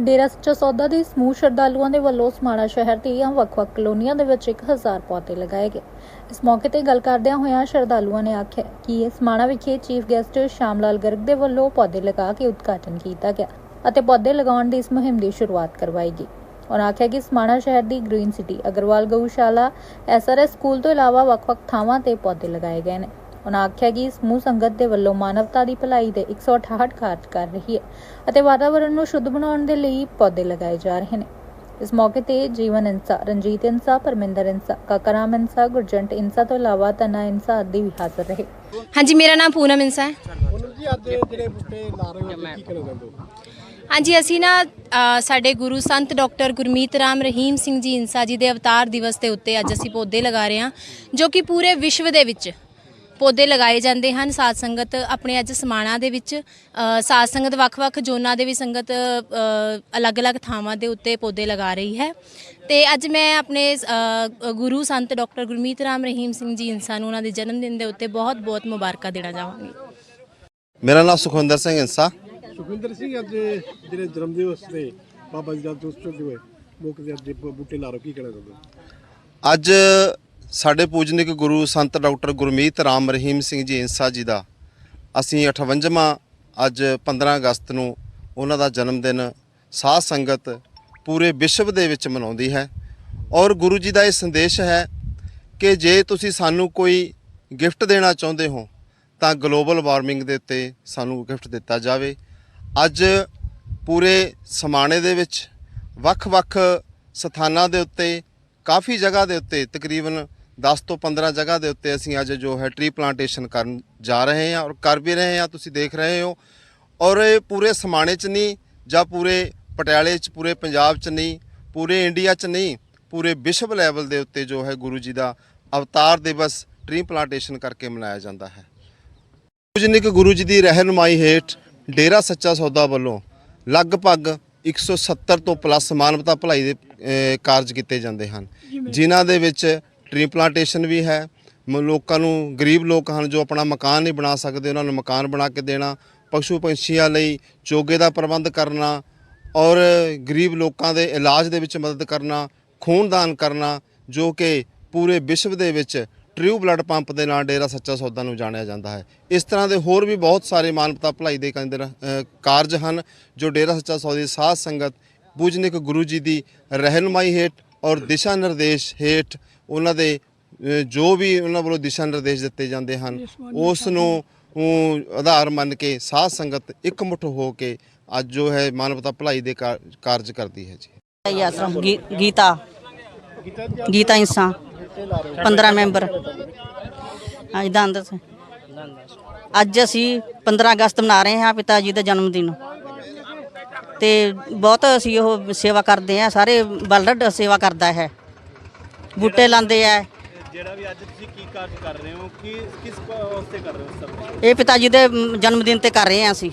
ਡੇਰਾ ਸੱਚਾ ਸੌਦਾ ਦੇ ਸਮੂਹ ਸ਼ਰਧਾਲੂਆਂ ਦੇ ਵੱਲੋਂ ਸਮਾਣਾ ਸ਼ਹਿਰ ਦੀਆਂ ਵੱਖ-ਵੱਖ ਕਲੋਨੀਆਂ ਦੇ ਵਿੱਚ 1000 ਪੌਦੇ ਲਗਾਏ ਗਏ। ਇਸ ਮੌਕੇ ਤੇ ਗੱਲ ਕਰਦਿਆਂ ਹੋਇਆਂ ਸ਼ਰਧਾਲੂਆਂ ਨੇ ਆਖਿਆ ਕਿ ਇਹ ਸਮਾਣਾ ਵਿਖੇ ਚੀਫ ਗੈਸਟ ਸ਼ਾਮ ਲਾਲ ਗਰਗ ਦੇ ਵੱਲੋਂ ਪੌਦੇ ਲਗਾ ਕੇ ਉਦਘਾਟਨ ਕੀਤਾ ਗਿਆ ਅਤੇ ਪੌਦੇ ਲਗਾਉਣ ਦੀ ਇਸ ਮੁਹਿੰਮ ਦੀ ਸ਼ੁਰੂਆਤ ਕਰਵਾਈ ਗਈ। ਉਹਨਾਂ ਆਖਿਆ ਕਿ ਸਮਾਣਾ ਸ਼ਹਿਰ ਦੀ ਗ੍ਰੀਨ ਸਿਟੀ, ਅਗਰਵਾਲ ਗਊਸ਼ਾਲਾ ਐਸਆਰਐਸ ਸਕੂਲ ਤੋਂ ਇਲਾਵਾ ਵੱਖ-ਵੱਖ ਥਾਵਾਂ ਤੇ ਪੌਦੇ ਲਗਾਏ ਗਏ ਨੇ। ਉਹਨਾਂ ਆਖਿਆ ਕਿ ਸਮੂਹ ਸੰਗਤ ਦੇ ਵੱਲੋਂ ਮਾਨਵਤਾ ਦੀ ਭਲਾਈ ਦੇ 168 ਕਾਰਜ ਕਰ ਰਹੀ ਹੈ ਅਤੇ ਵਾਤਾਵਰਣ ਨੂੰ ਸ਼ੁੱਧ ਬਣਾਉਣ ਦੇ ਲਈ ਪੌਦੇ ਲਗਾਏ ਜਾ ਰਹੇ ਨੇ। ਇਸ ਮੌਕੇ ਤੇ ਜੀਵਨ ਇੰਸਾ ਰਣਜੀਤ ਇੰਸਾ ਪਰਮਿੰਦਰ ਇੰਸਾ ਕਾਕਰਾਮ ਇੰਸਾ ਗੁਰਜੰਟ ਇੰਸਾ ਤੋਂ ਇਲਾਵਾ ਤਨਾ ਇੰਸਾ ਆਦਿ ਵੀ ਹਾਜ਼ਰ ਰਹੇ। ਹਾਂਜੀ ਮੇਰਾ ਨਾਮ ਪੂਨਮ ਇੰਸਾ ਹੈ। ਉਹਨਾਂ ਜੀ ਅੱਜ ਜਿਹੜੇ ਬੁੱਟੇ ਲਾ ਰਹੇ ਹੋ ਕੀ ਹੋ? ਹਾਂਜੀ ਅਸੀਂ ਨਾ ਅ, ਸਾਡੇ ਗੁਰੂ ਸੰਤ ਡਾਕਟਰ ਗੁਰਮੀਤ ਰਾਮ ਰਹੀਮ ਸਿੰਘ ਜੀ ਇੰਸਾ ਜੀ ਦੇ ਅਵਤਾਰ ਦਿਵਸ ਦੇ ਉੱਤੇ ਅੱਜ ਅਸੀਂ ਪੌਦੇ ਲਗਾ ਰਹੇ ਹਾਂ ਜੋ ਕਿ ਪੂਰੇ ਵਿਸ਼ਵ ਦੇ ਵਿੱਚ ਪੌਦੇ ਲਗਾਏ ਜਾਂਦੇ ਹਨ। ਸਾਧ ਸੰਗਤ ਆਪਣੇ ਅੱਜ ਸਮਾਣਾ ਦੇ ਵਿੱਚ ਸਾਧ ਸੰਗਤ ਵੱਖ-ਵੱਖ ਜ਼ੋਨਾਂ ਦੇ ਵੀ ਸੰਗਤ ਅਲੱਗ-ਅਲੱਗ ਥਾਵਾਂ ਦੇ ਉੱਤੇ ਪੌਦੇ ਲਗਾ ਰਹੀ ਹੈ। ਤੇ ਅੱਜ ਮੈਂ ਆਪਣੇ ਗੁਰੂ ਸੰਤ ਡਾਕਟਰ ਗੁਰਮੀਤ ਰਾਮ ਰਹੀਮ ਸਿੰਘ ਜੀ ਇੰਸਾ ਨੂੰ ਉਹਨਾਂ ਦੇ ਜਨਮ ਦਿਨ ਦੇ ਉੱਤੇ ਬਹੁਤ-ਬਹੁਤ ਮੁਬਾਰਕਾਂ ਦੇਣਾ ਚਾਹਾਂਗੀ। ਮੇਰਾ ਨਾਮ ਸੁਖਵਿੰਦਰ ਸਿੰਘ ਇੰਸਾ ਸੁਖਵਿੰਦਰ ਸਿੰਘ ਅੱਜ ਜਿਹੜੇ ਜਨਮ ਦਿਵਸ ਤੇ ਬਾਬਾ ਜੀ ਦਾ ਦੋਸਤ ਹੋਏ ਮੌਕੇ ਤੇ ਅੱਜ ਬੂਟੇ ਲਾ ਹੋ ਕੀ ਕਹਿਣਾ ਚਾਹੁੰਦੇ ਅੱਜ ਸਾਡੇ ਪੂਜਨਿਕ ਗੁਰੂ ਸੰਤ ਡਾਕਟਰ ਗੁਰਮੀਤ ਰਾਮ ਰਹੀਮ ਸਿੰਘ ਜੀ ਇੰਸਾ ਜੀ ਦਾ ਅਸੀਂ 58ਵਾਂ ਅੱਜ 15 ਅਗਸਤ ਨੂੰ ਉਹਨਾਂ ਦਾ ਜਨਮ ਦਿਨ ਸਾਧ ਸੰਗਤ ਪੂਰੇ ਵਿਸ਼ਵ ਦੇ ਵਿੱਚ ਮਨਾਉਂਦੀ ਹੈ। ਔਰ ਗੁਰੂ ਜੀ ਦਾ ਇਹ ਸੰਦੇਸ਼ ਹੈ ਕਿ ਜੇ ਤੁਸੀਂ ਸਾਨੂੰ ਕੋਈ ਗਿਫਟ ਦੇਣਾ ਚਾਹੁੰਦੇ ਹੋ, ਤਾਂ ਗਲੋਬਲ ਵਾਰਮਿੰਗ ਦੇ ਉੱਤੇ ਸਾਨੂੰ ਗਿਫਟ ਦਿੱਤਾ ਜਾਵੇ। ਅੱਜ ਪੂਰੇ ਸਮਾਣੇ ਦੇ ਵਿੱਚ ਵੱਖ-ਵੱਖ ਸਥਾਨਾਂ ਦੇ ਉੱਤੇ, ਕਾਫੀ ਜਗ੍ਹਾ ਦੇ ਉੱਤੇ ਤਕਰੀਬਨ 10 ਤੋਂ 15 ਜਗ੍ਹਾ ਦੇ ਉੱਤੇ ਅਸੀਂ ਅੱਜ ਜੋ ਹੈ ਟਰੀ ਪਲਾਂਟੇਸ਼ਨ ਕਰਨ ਜਾ ਰਹੇ ਹਾਂ ਔਰ ਕਰ ਵੀ ਰਹੇ ਹਾਂ ਤੁਸੀਂ ਦੇਖ ਰਹੇ ਹੋ। ਔਰ ਇਹ ਪੂਰੇ ਸਮਾਣੇ 'ਚ ਨਹੀਂ ਜਾਂ ਪੂਰੇ ਪਟਿਆਲੇ 'ਚ ਪੂਰੇ ਪੰਜਾਬ 'ਚ ਨਹੀਂ ਪੂਰੇ ਇੰਡੀਆ 'ਚ ਨਹੀਂ ਪੂਰੇ ਵਿਸ਼ਵ ਲੈਵਲ ਦੇ ਉੱਤੇ ਜੋ ਹੈ ਗੁਰੂ ਜੀ ਦਾ ਅਵਤਾਰ ਦਿਵਸ ਟਰੀ ਪਲਾਂਟੇਸ਼ਨ ਕਰਕੇ ਮਨਾਇਆ ਜਾਂਦਾ ਹੈ। ਪੂਜਨਿਕ ਗੁਰੂ ਜੀ ਦੀ ਰਹਿਨਮਾਈ ਹੇਠ ਡੇਰਾ ਸੱਚਾ ਸੌਦਾ ਵੱਲੋਂ ਲਗਭਗ 170 ਤੋਂ ਪਲੱਸ ਮਾਨਵਤਾ ਭਲਾਈ ਦੇ ਕਾਰਜ ਕੀਤੇ ਜਾਂਦੇ ਹਨ। ਜਿਨ੍ਹਾਂ ਦੇ ਵਿੱਚ ਟਰੀ ਪਲਾਂਟੇਸ਼ਨ ਵੀ ਹੈ। ਮ- ਲੋਕਾਂ ਨੂੰ ਗਰੀਬ ਲੋਕ ਹਨ ਜੋ ਆਪਣਾ ਮਕਾਨ ਨਹੀਂ ਬਣਾ ਸਕਦੇ, ਉਹਨਾਂ ਨੂੰ ਮਕਾਨ ਬਣਾ ਕੇ ਦੇਣਾ, ਪਸ਼ੂ ਪੰਛੀਆਂ ਲਈ ਚੋਗੇ ਦਾ ਪ੍ਰਬੰਧ ਕਰਨਾ ਔਰ ਗਰੀਬ ਲੋਕਾਂ ਦੇ ਇਲਾਜ ਦੇ ਵਿੱਚ ਮਦਦ ਕਰਨਾ ਖੂਨਦਾਨ ਕਰਨਾ, ਜੋ ਕਿ ਪੂਰੇ ਵਿਸ਼ਵ ਦੇ ਵਿੱਚ ਟ੍ਰਿਊ ਬਲੱਡ ਪੰਪ ਦੇ ਨਾਲ ਡੇਰਾ ਸੱਚਾ ਸੌਦਾ ਨੂੰ ਜਾਣਿਆ ਜਾਂਦਾ ਹੈ। ਇਸ ਤਰ੍ਹਾਂ ਦੇ ਹੋਰ ਵੀ ਬਹੁਤ ਸਾਰੇ ਮਾਨਵਤਾ ਭਲਾਈ ਦੇ ਕੇਂਦਰ ਕਾਰਜ ਹਨ ਜੋ ਡੇਰਾ ਸੱਚਾ ਸੌਦਾ ਦੀ ਸਾਧ ਸੰਗਤ, ਪੂਜਨਿਕ ਗੁਰੂ ਜੀ ਦੀ ਰਹਿਨਮਾਈ ਹੇਠ ਔਰ ਦਿਸ਼ਾ ਨਿਰਦੇਸ਼ ਹੇਠ ਉਹਨਾਂ ਦੇ ਜੋ ਵੀ ਉਹਨਾਂ ਵੱਲੋਂ ਦਿਸ਼ਾ ਨਿਰਦੇਸ਼ ਦਿੱਤੇ ਜਾਂਦੇ ਹਨ ਉਸ ਨੂੰ ਉਹ ਆਧਾਰ ਮੰਨ ਕੇ ਸਾਧ ਸੰਗਤ ਇਕਮੁੱਠ ਹੋ ਕੇ ਅੱਜ ਜੋ ਹੈ ਮਾਨਵਤਾ ਭਲਾਈ ਦੇ ਕਾਰ- ਕਾਰਜ ਕਰਦੀ ਹੈ ਜੀ। ਆਸ਼ਰਮ ਗੀਤਾ। ਗੀਤਾ ਇੰਸਾ 15 ਮੈਂਬਰ। ਅੱਜ ਦੰਦ ਅੱਜ ਅਸੀਂ 15 ਅਗਸਤ ਮਨਾ ਰਹੇ ਹਾਂ ਪਿਤਾ ਜੀ ਦਾ ਜਨਮ ਦਿਨ ਤੇ ਬਹੁਤ ਅਸੀਂ ਉਹ ਸੇਵਾ ਕਰਦੇ ਆ ਸਾਰੇ ਬਲੱਡ ਸੇਵਾ ਕਰਦਾ ਹੈ। ਬੂਟੇ ਲਾਉਂਦੇ ਆ ਜਿਹੜਾ ਵੀ ਅੱਜ ਤੁਸੀਂ ਕੀ ਕਾਰਜ ਕਰ ਰਹੇ ਹੋ ਕੀ ਕਿਸ ਵਾਸਤੇ ਕਰ ਰਹੇ ਹੋ ਸਭ ਇਹ ਪਿਤਾ ਜੀ ਦੇ ਜਨਮ ਦਿਨ ਤੇ ਕਰ ਰਹੇ ਆ ਅਸੀਂ।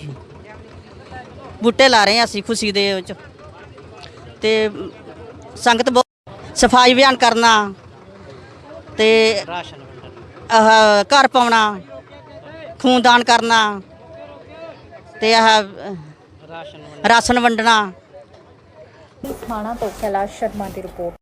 ਬੂਟੇ ਲਾ ਰਹੇ ਆ ਅਸੀਂ ਖੁਸ਼ੀ ਦੇ ਵਿੱਚ। ਤੇ ਸੰਗਤ ਬਹੁਤ ਸਫ਼ਾਈ ਅਭਿਆਨ ਕਰਨਾ ਤੇ ਰਾਸ਼ਨ ਘਰ ਪਾਉਣਾ ਖੂਨਦਾਨ ਕਰਨਾ ਤੇ ਆਹ ਰਾਸ਼ਨ ਵੰਡਣਾ। ਸਮਾਣਾ ਤੋਂ ਕੈਲਾਸ਼ ਸ਼ਰਮਾ ਦੀ ਰਿਪੋਰਟ।